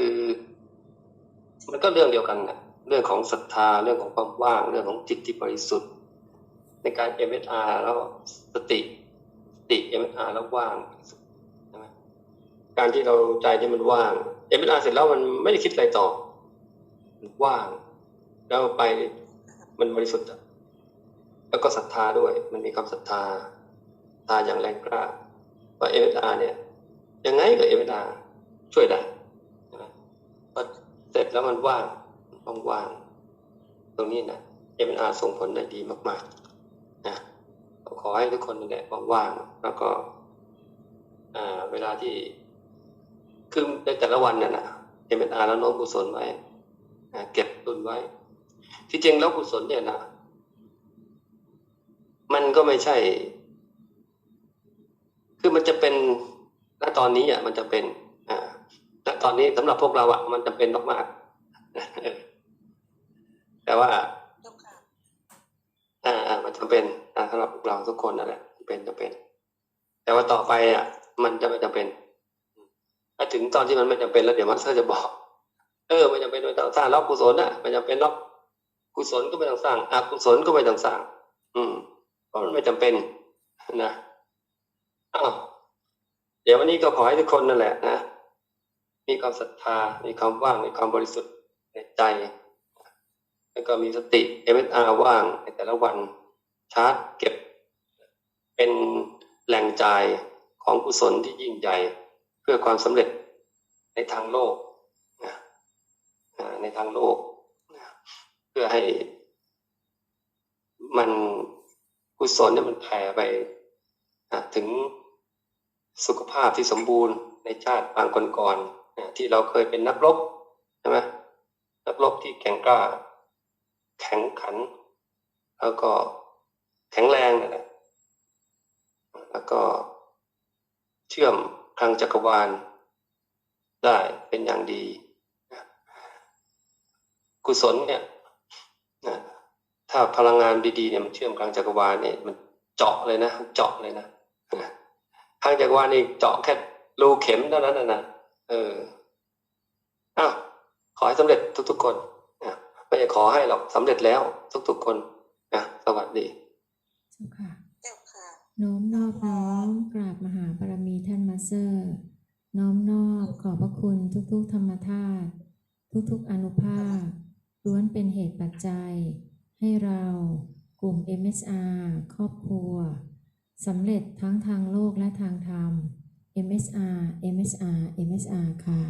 คือ มันก็เรื่องเดียวกันนะเรื่องของศรัทธาเรื่องของความว่าง เรื่องของจิตที่บริสุทธิ์ ในการ MSR แล้วสติสติ MSR แล้วว่างใช่ไหมการที่เราใจที่มันว่าง MSR เสร็จแล้วมันไม่ได้คิดอะไรต่อว่าง แล้วไปมันบริสุทธิ์แล้วก็ศรัทธาด้วย มันมีความศรัทธาศรัทธาอย่างแรงกล้าว่า MSR เนี่ยยังไงก็ MSR ช่วยได้ใช่ไหมพอ เสร็จแล้วมันว่างมันว่างๆตรงนี้นะ MSR ส่งผลได้ดีมากๆนะขอให้ทุกคนนั่นแหละว่างๆแล้วก็เวลาที่คือในแต่ละวันเนี่ยนะ MSR แล้วน้อมกุศลไว้เก็บตุนไว้ ที่จริงแล้วกุศลเนี่ยนะมันก็ไม่ใช่ คือมันจะเป็นณตอนนี้อะมันจะเป็น ตอนนี้สำหรับพวกเราอะมันจะเป็นมากๆแต่ว่าเจ้าค่ะอ่าอ่ามันจะเป็นอ่าสำหรับพวกเราทุกคนนั่นแหละเป็นจะเป็น แต่ว่าต่อไปอะ มันจะไม่จำเป็นถ้าถึงตอนที่มันไม่จำเป็นแล้วเดี๋ยวมันก็จะบอก เออไม่จำเป็นไม่ต้องสร้างแล้วกุศลอะไม่จำเป็นหรอกกุศลก็ไม่ต้องสร้างอกุศลก็ไม่ต้องสร้าง อืมเพราะมันไม่จำเป็นนะอ้าวเดี๋ยววันนี้ก็ขอให้ทุกคนนั่นแหละนะ มีความศรัทธา มีความว่าง มีความบริสุทธิ์ในใจ แล้วก็มีสติ MSR ว่างในแต่ละวัน ชาร์จเก็บ เป็นแหล่งจ่ายของกุศลที่ยิ่งใหญ่ เพื่อความสำเร็จในทางโลกนะในทางโลกนะเพื่อให้มันกุศลเนี่ยมันแผ่ไปถึงสุขภาพที่สมบูรณ์ในชาติปางก่อนๆ ที่เราเคยเป็นนักรบใช่ไหมนักรบที่แข็งกล้า แข็งขัน แล้วก็แข็งแรงนั่นและแล้วก็เชื่อมคลังจักรวาลได้เป็นอย่างดี กุศลเนี่ยนะถ้าพลังงานดีๆเนี่ยมันเชื่อมคลังจักรวาลเนี่ยมันเจาะเลยนะ เจาะเลยนะคลังจักรวาลนี่เจาะแค่รูเข็มเท่านั้นนะ เอออ้าวขอให้สำเร็จทุกๆคนนะไม่ได้ขอให้หรอกสำเร็จแล้วทุกๆคนนะสวัสดีเจ้าค่ะเจ้าค่ะน้อมนอบน้อมกราบมหาบารมีท่านมาสเตอร์ น้อมนอบขอบพระคุณทุก ๆ ธรรมธาตุทุกๆอนุภาคล้วนเป็นเหตุปัจจัย ให้เรากลุ่ม MSR ครอบครัวสำเร็จทั้งทางโลกและทางธรรม MSR MSR MSR ค่ะ